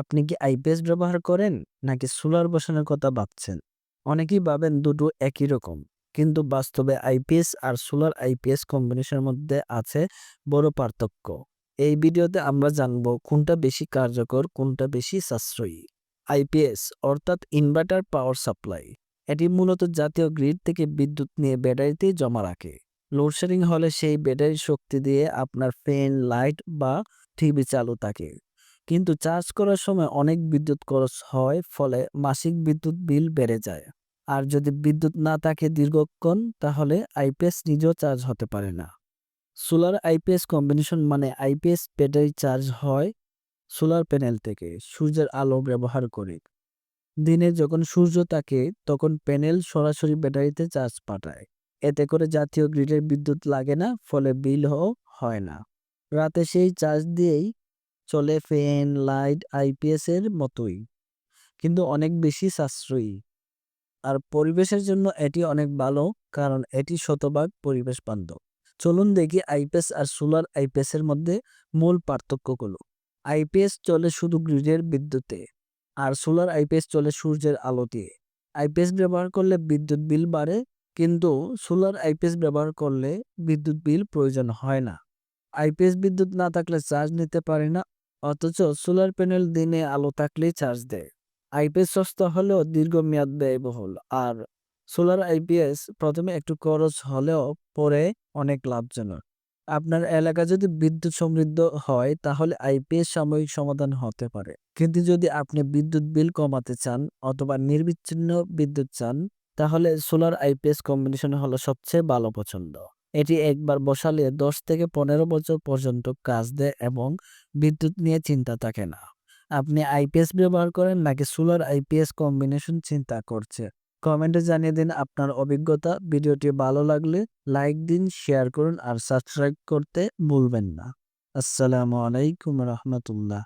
আপনি কি আইপিএস ব্যবহার করেন নাকি সোলার বসানোর কথা ভাবছেন? অনেকেই ভাবেন দুটো একই রকম। কিন্তু বাস্তবে আইপিএস আর সোলার আইপিএস কম্বিনেশনের মধ্যে আছে বড় পার্থক্য। এই ভিডিওতে আমরা জানব কোনটা বেশি কার্যকর, কোনটা বেশি সাশ্রয়ী। আইপিএস অর্থাৎ ইনভার্টার পাওয়ার সাপ্লাই। এটি মূলত জাতীয় গ্রিড থেকে বিদ্যুৎ নিয়ে ব্যাটারিতে জমা রাখে। লোডশেডিং হলে সেই ব্যাটারির শক্তি দিয়ে আপনার ফ্যান, লাইট বা টিভি চালু থাকে। কিন্তু চার্জ করার সময় অনেক বিদ্যুৎ খরচ হয়, ফলে মাসিক বিদ্যুৎ বিল বেড়ে যায়। আর যদি বিদ্যুৎ না থাকে দীর্ঘক্ষণ, তাহলে আইপিএস নিজেও চার্জ হতে পারে না। সোলার আইপিএস কম্বিনেশন মানে আইপিএস ব্যাটারি চার্জ হয় সোলার প্যানেল থেকে, সূর্যের আলো ব্যবহার করে। দিনে যখন সূর্য থাকে, তখন প্যানেল সরাসরি ব্যাটারিতে চার্জ পাঠায়। এতে করে জাতীয় গ্রিডের বিদ্যুৎ লাগে না, ফলে বিলও হয় না। রাতে সেই চার্জ দিয়েই চলে ফ্যান, লাইট আইপিএস এর মতোই। কিন্তু অনেক বেশি সাশ্রয়ী। আর পরিবেশের জন্য এটি অনেক ভালো কারণ এটি শতভাগ পরিবেশ বান্ধব। চলুন দেখি আইপিএস আর সোলার আইপিএস এর মধ্যে মূল পার্থক্যগুলো। আইপিএস চলে শুধু গ্রিডের বিদ্যুতে আর সোলার আইপিএস চলে সূর্যের আলো দিয়ে। আইপিএস ব্যবহার করলে বিদ্যুৎ বিল বাড়ে কিন্তু সোলার আইপিএস ব্যবহার করলে বিদ্যুৎ বিল প্রয়োজন হয় না। আইপিএস বিদ্যুৎ না থাকলে চার্জ নিতে পারে না অথচ সোলার প্যানেল দিনে আলো থাকলেই চার্জ দেয়। আইপিএস সস্তা হলেও দীর্ঘমেয়াদ ব্যয়বহুল আর সোলার আইপিএস প্রথমে একটু খরচ হলেও পরে অনেক লাভজনক। আপনার এলাকা যদি বিদ্যুৎ সমৃদ্ধ হয়, তাহলে আইপিএস সাময়িক সমাধান হতে পারে। কিন্তু যদি আপনি বিদ্যুৎ বিল কমাতে চান অথবা নির্বিচ্ছিন্ন বিদ্যুৎ চান, তাহলে সোলার আইপিএস কম্বিনেশন হলো সবচেয়ে ভালো পছন্দ। এটি একবার বসালে দশ থেকে পনেরো বছর পর্যন্ত কাজ দেয় এবং বিদ্যুৎ নিয়ে চিন্তা থাকে না। আপনি আইপিএস ব্যবহার করেন নাকি সোলার আইপিএস কম্বিনেশন চিন্তা করছে? কমেন্টে জানিয়ে দিন আপনার অভিজ্ঞতা। ভিডিওটি ভালো লাগলে লাইক দিন, শেয়ার করুন আর সাবস্ক্রাইব করতে ভুলবেন না। আসসালামু আলাইকুম রহমতুল্লাহ।